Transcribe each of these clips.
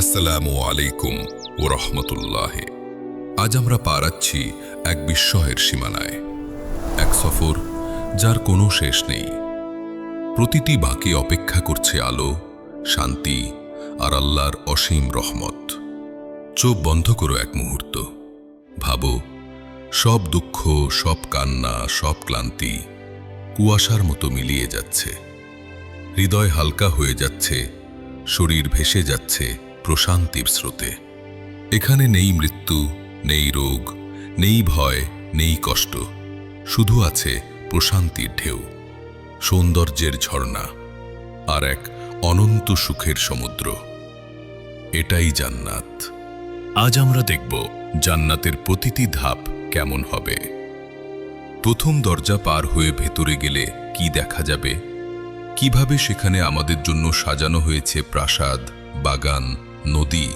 আসসালামু আলাইকুম ও রহমতুল্লাহ। আজ আমরা পারাচ্ছি এক বিস্ময়ের সীমানায়, এক সফর যার কোনো শেষ নেই। প্রতিটি বাঁকে অপেক্ষা করছে আলো, শান্তি আর আল্লাহর অসীম রহমত। চোখ বন্ধ করো এক মুহূর্ত। ভাবো, সব দুঃখ, সব কান্না, সব ক্লান্তি কুয়াশার মতো মিলিয়ে যাচ্ছে। হৃদয় হালকা হয়ে যাচ্ছে, শরীর ভেসে যাচ্ছে প্রশান্তির স্রোতে। এখানে নেই মৃত্যু, নেই রোগ, নেই ভয়, নেই কষ্ট। শুধু আছে প্রশান্তির ঢেউ, সৌন্দর্যের ঝর্ণা আর এক অনন্ত সুখের সমুদ্র। এটাই জান্নাত। আজ আমরা দেখব জান্নাতের প্রতিটি ধাপ কেমন হবে। প্রথম দরজা পার হয়ে ভেতরে গেলে কি দেখা যাবে? কীভাবে সেখানে আমাদের জন্য সাজানো হয়েছে প্রাসাদ, বাগান নদী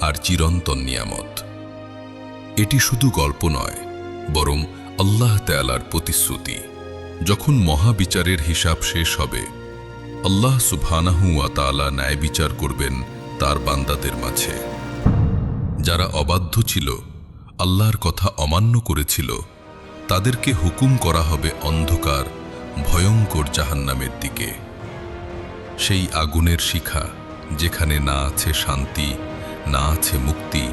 আর চিরন্তন নিয়ামত। এটি শুধু গল্প নয়, বরং আল্লাহ তায়ালার প্রতিশ্রুতি। যখন মহাবিচারের হিসাব শেষ হবে, আল্লাহ সুবহানাহু ওয়া তাআলা ন্যায় বিচার করবেন তার বান্দাদের মাঝে। যারা অবাধ্য ছিল, আল্লাহর কথা অমান্য করেছিল, তাদেরকে হুকুম করা হবে অন্ধকার, ভয়ঙ্কর জাহান্নামের দিকে। সেই আগুনের শিখা যেখানে না আছে শান্তি, না আছে মুক্তি,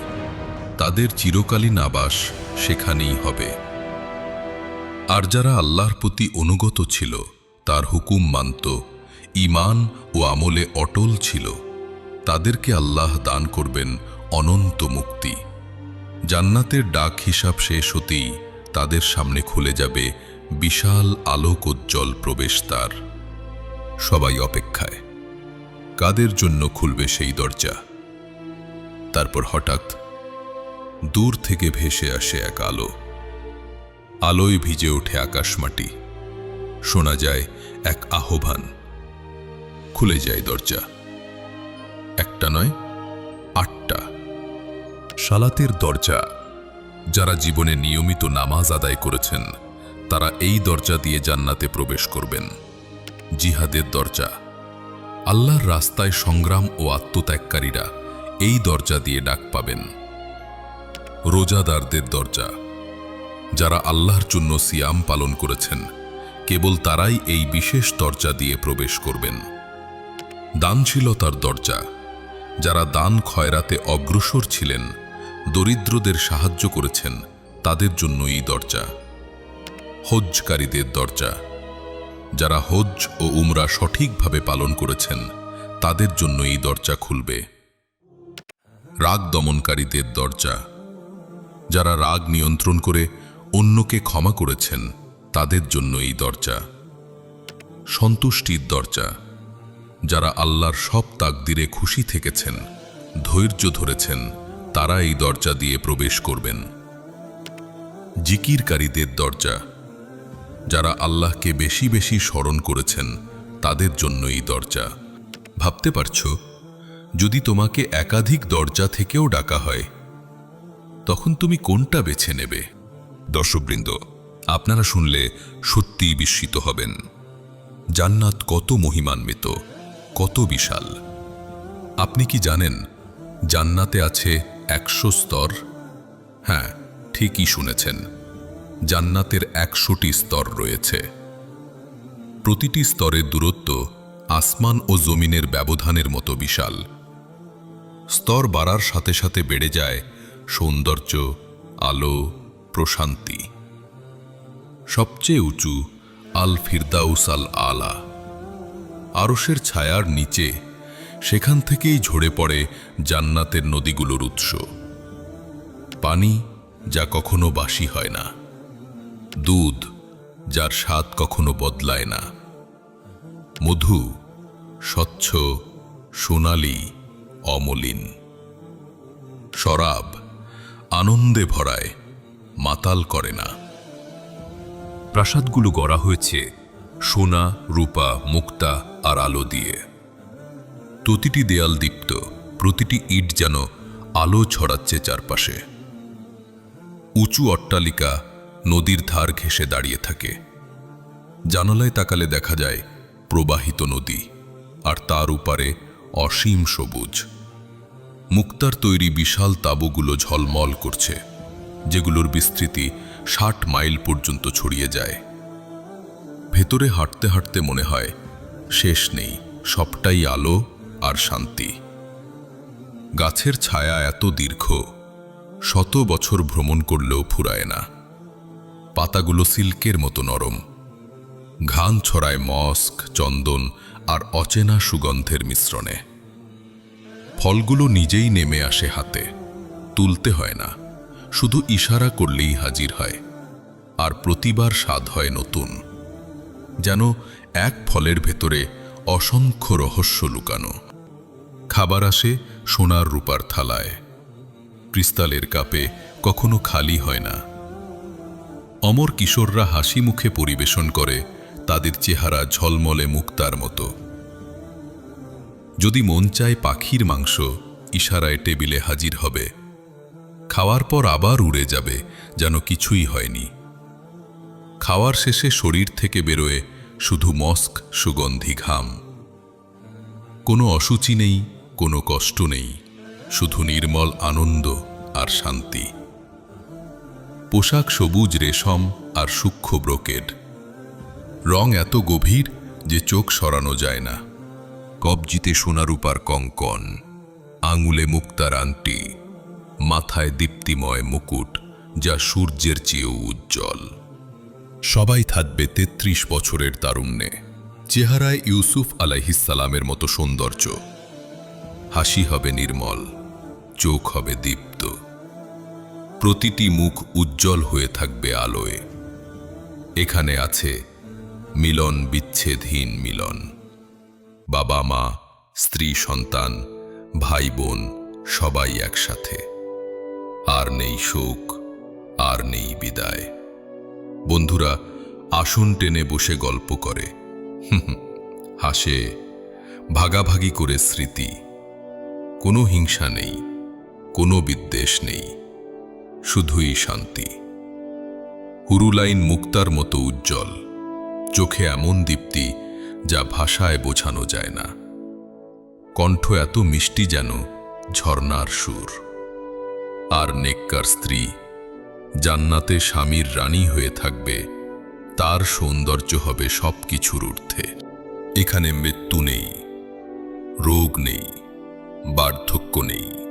তাদের চিরকালীন আবাস সেখানেই হবে। আর যারা আল্লাহর প্রতি অনুগত ছিল, তার হুকুম মানত, ঈমান ও আমলে অটল ছিল, তাদেরকে আল্লাহ দান করবেন অনন্ত মুক্তি। জান্নাতের ডাক হিসাব শেষ হতেই তাদের সামনে খুলে যাবে বিশাল আলোকোজ্জ্বল প্রবেশদ্বার। সবাই অপেক্ষায়। কাদের জন্য খুলবে সেই দরজা? তারপর হঠাৎ দূর থেকে ভেসে আসে এক আলো। আলোয় ভিজে ওঠে আকাশমাটি শোনা যায় এক আহ্বান। খুলে যায় দরজা। একটা নয়, আটটা। সালাতের দরজা। যারা জীবনে নিয়মিত নামাজ আদায় করেছেন, তারা এই দরজা দিয়ে জান্নাতে প্রবেশ করবেন। জিহাদের দরজা। আল্লাহর রাস্তায় সংগ্রাম ও আত্মত্যাগকারীরা এই দরজা দিয়ে ডাক পাবেন। রোজাদারদের দরজা। যারা আল্লাহর জন্য সিয়াম পালন করেছেন, কেবল তারাই এই বিশেষ দরজা দিয়ে প্রবেশ করবেন। দানশীলতার দরজা। যারা দান খয়রাতে অগ্রসর ছিলেন, দরিদ্রদের সাহায্য করেছেন, তাদের জন্য এই দরজা। হজ্জকারীদের দরজা। যারা হজ্জ ও উমরা সঠিকভাবে পালন করেছেন, তাদের জন্য এই দরজা খুলবে। রাগ দমনকারীদের দরজা। যারা রাগ নিয়ন্ত্রণ করে অন্যকে ক্ষমা করেছেন, তাদের জন্য এই দরজা। সন্তুষ্টির দরজা। যারা আল্লাহর সব তাকদিরে খুশি থেকেছেন, ধৈর্য ধরেছেন, তারা এই দরজা দিয়ে প্রবেশ করবেন। জিকিরকারীদের দরজা। যারা আল্লাহকে বেশি বেশি স্মরণ করেছেন, তাদের জন্য এই দরজা। ভাবতে পারছ? যদি তোমাকে একাধিক দরজা থেকেও ডাকা হয়, তখন তুমি কোনটা বেছে নেবে? দর্শকবৃন্দ, আপনারা শুনলে সত্যিই বিস্মিত হবেন। জান্নাত কত মহিমান্বিত, কত বিশাল। আপনি কি জানেন, জান্নাতে আছে একশো স্তর? হ্যাঁ ঠিকই শুনেছেন। জান্নাতের একশোটি স্তর রয়েছে। প্রতিটি স্তরের দূরত্ব আসমান ও জমিনের ব্যবধানের মতো বিশাল। স্তর বাড়ার সাথে সাথে বেড়ে যায় সৌন্দর্য, আলো, প্রশান্তি। সবচেয়ে উঁচু আল ফিরদাউস আল আলা আরসের ছায়ার নিচে সেখান থেকেই ঝরে পড়ে জান্নাতের নদীগুলোর উৎস। পানি যা কখনো বাসি হয় না। দুধ, যার স্বাদ কখনো বদলায় না। মধু, স্বচ্ছ, সোনালি, অমলিন। শরাব, আনন্দে ভরায়, মাতাল করে না। প্রাসাদগুলো গড়া হয়েছে সোনা, রূপা, মুক্তা আর আলো দিয়ে। প্রতিটি দেয়াল দীপ্ত, প্রতিটি ইট যেন আলো ছড়াচ্ছে চারপাশে। উঁচু অট্টালিকা নদীর ধার ঘেঁষে দাঁড়িয়ে থাকে। জানালায় তাকালে দেখা যায়, প্রবাহিত নদী, আর তার উপারে অসীম সবুজ। মুক্তার তৈরি বিশাল তাঁবুগুলো ঝলমল করছে, যেগুলোর বিস্তৃতি ষাট মাইল পর্যন্ত ছড়িয়ে যায়। ভেতরে হাঁটতে হাঁটতে মনে হয়, শেষ নেই, সবটাই আলো আর শান্তি। গাছের ছায়া এত দীর্ঘ, শত বছর ভ্রমণ করলেও ফুরায় না। পাতাগুলো সিল্কের মতো নরম। ঘান ছড়ায় মস্ক, চন্দন আর অচেনা সুগন্ধের মিশ্রণে। ফলগুলো নিজেই নেমে আসে হাতে। তুলতে হয় না। শুধু ইশারা করলেই হাজির হয়। আর প্রতিবার স্বাদ হয় নতুন। যেন এক ফলের ভেতরে অসংখ্য রহস্য লুকানো। খাবার আসে সোনার রূপার থালায়। ক্রিস্তালের কাপে কখনো খালি হয় না। অমর কিশোররা হাসি মুখে পরিবেশন করে তাদের চেহারা ঝলমলে মুক্তার মতো। যদি মন চায় পাখির মাংস, ইশারায় টেবিলে হাজির হবে। খাওয়ার পর আবার উড়ে যাবে, যেন কিছুই হয়নি। খাওয়ার শেষে শরীর থেকে বেরোয় শুধু মস্ক, সুগন্ধি ঘাম। কোনো অসুচি নেই, কোনো কষ্ট নেই, শুধু নির্মল আনন্দ আর শান্তি। পোশাক সবুজ রেশম আর সূক্ষ্ম ব্রোকেড রং এত গভীর যে চোখ সরানো যায় না। কবজিতে সোনারূপার কঙ্কন, আঙুলে মুক্তার আংটি, মাথায় দীপ্তিময় মুকুট যা সূর্যের চেয়েও উজ্জ্বল। সবাই থাকবে তেত্রিশ বছরের তারুণ্যে, চেহারায় ইউসুফ আলাইহিসালামের মতো সৌন্দর্য। হাসি হবে নির্মল, চোখ হবে দীপ্ত। প্রতিটি মুখ উজ্জ্বল হয়ে থাকবে আলোয়। এখানে আছে মিলন বিচ্ছেদহীন মিলন। বাবা, মা, স্ত্রী, সন্তান, ভাই, বোন, সবাই একসাথে। আর নেই শোক, আর নেই বিদায়। বন্ধুরা, আসন টেনে বসে গল্প করে। হাসে, ভাগাভাগি করে স্মৃতি। কোনো হিংসা নেই, কোনো বিদ্বেষ নেই। শুধুই শান্তি। হুরুলাইন মুক্তার মতো উজ্জ্বল। চোখে এমন দীপ্তি যা ভাষায় বোঝানো যায় না। কণ্ঠ এত মিষ্টি যেন ঝর্নার সুর। আর নেককার স্ত্রী, জান্নাতে স্বামীর রানী হয়ে থাকবে, তার সৌন্দর্য হবে সব কিছুর ঊর্ধ্বে। এখানে মৃত্যু নেই, রোগ নেই, বার্ধক্য নেই।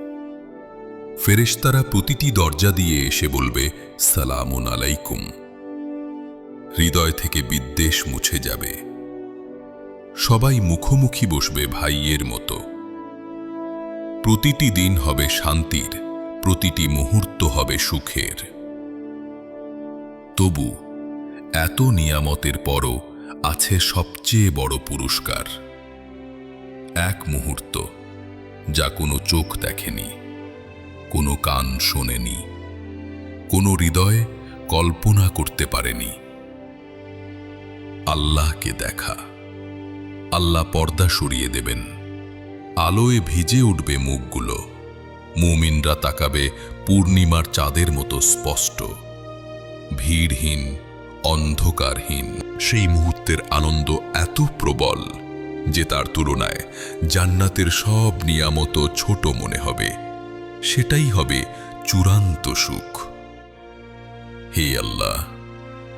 ফেরেশতারা প্রতিটি দরজা দিয়ে এসে বলবে, সালামুন আলাইকুম। হৃদয় থেকে বিদ্বেষ মুছে যাবে। সবাই মুখোমুখি বসবে ভাইয়ের মতো। প্রতিটি দিন হবে শান্তির, প্রতিটি মুহূর্ত হবে সুখের। তবু এত নিয়ামতের পরও আছে সবচেয়ে বড় পুরস্কার। এক মুহূর্ত, যা কোনো চোখ দেখেনি। কোনো কান শোনেনি, কোনো হৃদয় কল্পনা করতে পারেনি। আল্লাহকে দেখা, আল্লাহ পর্দা সরিয়ে দেবেন, আলোয় ভিজে উঠবে মুখগুলো, মুমিনরা তাকাবে পূর্ণিমার চাঁদের মতো স্পষ্ট, ভিড়হীন, অন্ধকারহীন। সেই মুহূর্তের আনন্দ এত প্রবল যে তার তুলনায় জান্নাতের সব নিয়ামত ছোট মনে হবে। সেটাই হবে চূড়ান্ত সুখ। হে আল্লাহ,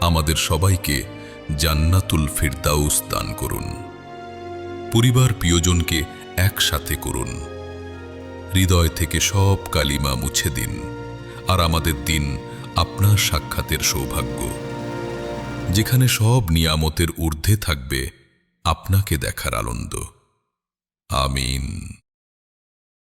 আমাদের সবাইকে জান্নাতুল ফিরদাউস দান করুন। পরিবার প্রিয়জনকে একসাথে করুন। হৃদয় থেকে সব কালিমা মুছে দিন আর আমাদের দিন আপনার সাক্ষাতের সৌভাগ্য। যেখানে সব নিয়ামতের ঊর্ধ্বে থাকবে আপনাকে দেখার আনন্দ। আমিন।